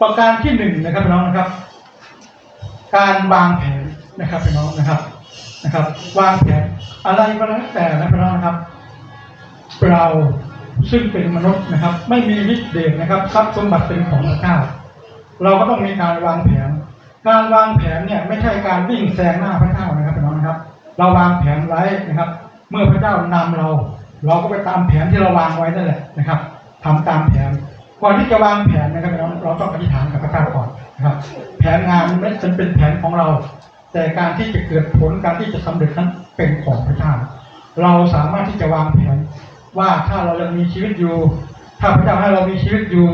ประการที่หนึ่งนะครับพี่น้องนะครับ การวางแผนนะครับพี่น้องนะครับนะครับ วางแผนอะไรก็แล้วแต่นะพี่น้องนะครับ เราซึ่งเป็นมนุษย์นะครับ ไม่มีวิเดชนะครับทรัพย์สมบัติเป็นของพระเจ้าเราก็ต้องมีการวางแผน การวางแผนเนี่ยไม่ใช่การวิ่งแซงหน้าพระเจ้านะครับพี่น้องนะครับ เราวางแผนไว้นะครับ เมื่อพระเจ้านำเรา เราก็ไปตามแผนที่เราวางไว้นั่นแหละนะครับทำตามแผน ก่อนที่จะวางแผนนะครับเราต้องอธิษฐานกับพระเจ้าก่อนนะครับ แผนงานไม่จำเป็นแผนของเรา แต่การที่จะเกิดผลการที่จะสำเร็จนั้นเป็นของพระเจ้า เราสามารถที่จะวางแผนว่าถ้าเรายังมีชีวิตอยู่ ถ้าพระเจ้าให้เรามีชีวิตอยู่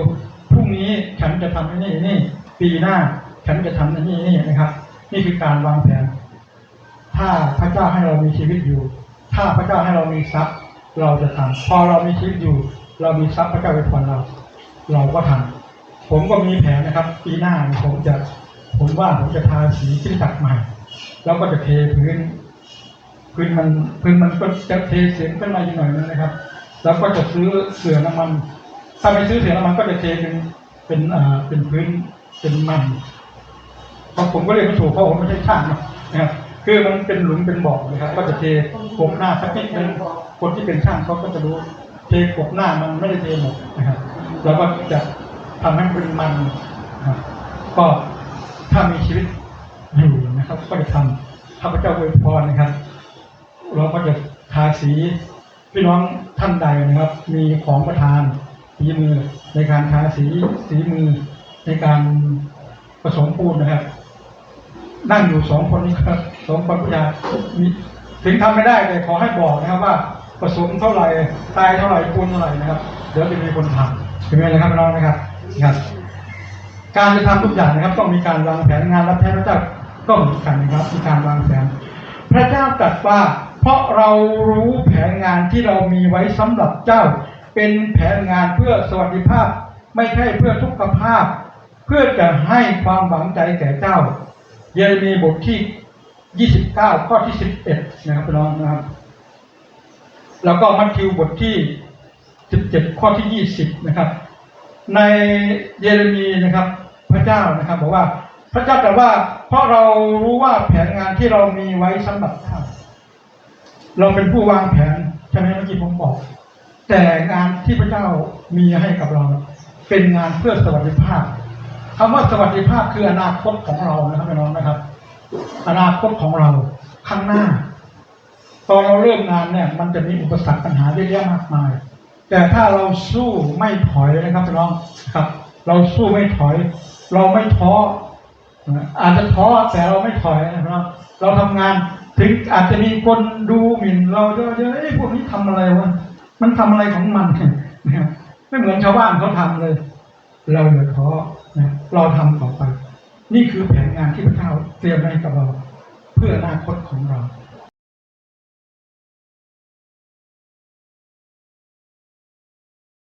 พรุ่งนี้ฉันจะทำอันนี่นี่ปีหน้าฉันจะทำอันนี่นี่นะครับ นี่คือการวางแผน ถ้าพระเจ้าให้เรามีชีวิตอยู่ ถ้าพระเจ้าให้เรามีทรัพย์ เราจะทำพอเรามีชีวิตอยู่ เรามีทรัพย์พระเจ้าไปผ่อนเรา เราก็ทำผมก็มีแผนนะครับ ปีหน้าผมจะผมว่าผมจะทาสีขึ้นตักใหม่ แล้วก็จะเทพื้น พื้นมันพื้นมันก็จะเทเสียงขึ้นมาอีกหน่อยนึงนะครับ แล้วก็จะซื้อเสื่อน้ำมัน ถ้าไม่ซื้อเสื่อน้ำมันก็จะเทเป็นเป็นอ่าเป็นพื้นเป็นมันเพราะผมก็เรียกไม่ถูกเพราะผมไม่ใช่ช่างนะครับคือมันเป็นหลุมเป็นบ่อนะครับก็จะเทกบหน้าสักนิดนึงคนที่เป็นช่างเขาก็จะรู้เทกบหน้ามันไม่ได้เทหมดนะครับ แล้วก็จะทำให้ป็นมันก็ถ้ามีชีวิตอยู่นะครับ ก็จะทำข้าพเจ้าอวยพรนะครับ เราก็จะทาสีพี่น้องท่านใดนะครับ มีของประทานฝีมือในการทาสีสีมือในการผสมปูนนะครับ นั่งอยู่สองคนนี้ครับสองคนพยามีถึงทำไม่ได้แต่ขอให้บอกนะครับว่าผสมเท่าไหร่ตายเท่าไหร่ปูนเท่าไหร่นะครับ เดี๋ยวจะมีคนทำถึงไหมนะครับพี่น้องนะครับครับ การจะทำทุกอย่างนะครับ ต้องมีการวางแผนงานรับใช้พระเจ้าก็เหมือนกันนะครับมีการวางแผน พระเจ้าตรัสว่า เพราะเรารู้แผนงานที่เรามีไว้สำหรับเจ้า เป็นแผนงานเพื่อสวัสดิภาพ ไม่ใช่เพื่อทุกขภาพ เพื่อจะให้ความหวังใจแก่เจ้า เยเรมีบทที่ 29 ข้อที่ 11 นะครับพี่น้องนะครับ แล้วก็มัทธิวบทที่ 17 ข้อที่ 20 นะครับ ในเยเรมีนะครับ พระเจ้านะครับบอกว่าพระเจ้าตรัสว่า เพราะเรารู้ว่าแผนงานที่เรามีไว้สำหรับเจ้าเราเป็นผู้วางแผนใช่ไหมเมื่อกี้ผมบอก แต่งานที่พระเจ้ามีให้กับเรา เป็นงานเพื่อสวัสดิภาพคำว่าสวัสดิภาพคืออนาคตของเรานะครับพี่น้องนะครับ อนาคตของเราข้างหน้า ตอนเราเริ่มงานเนี่ย มันจะมีอุปสรรคปัญหาเยอะแยะมากมาย แต่ถ้าเราสู้ไม่ถอยนะครับน้องครับ เราสู้ไม่ถอย เราไม่ท้ออาจจะท้อแต่เราไม่ถอยนะครับ เราทำงานถึงอาจจะมีคนดูหมิ่นเราเยอะๆเอ้พวกนี้ทำอะไรวะมันทำอะไรของมันนะครับไม่เหมือนชาวบ้านเขาทำเลย เราอย่าท้อนะเราทำต่อไป นี่คือแผนงานที่พระเจ้าเตรียมไว้ให้กับเรา เพื่ออนาคตของเรา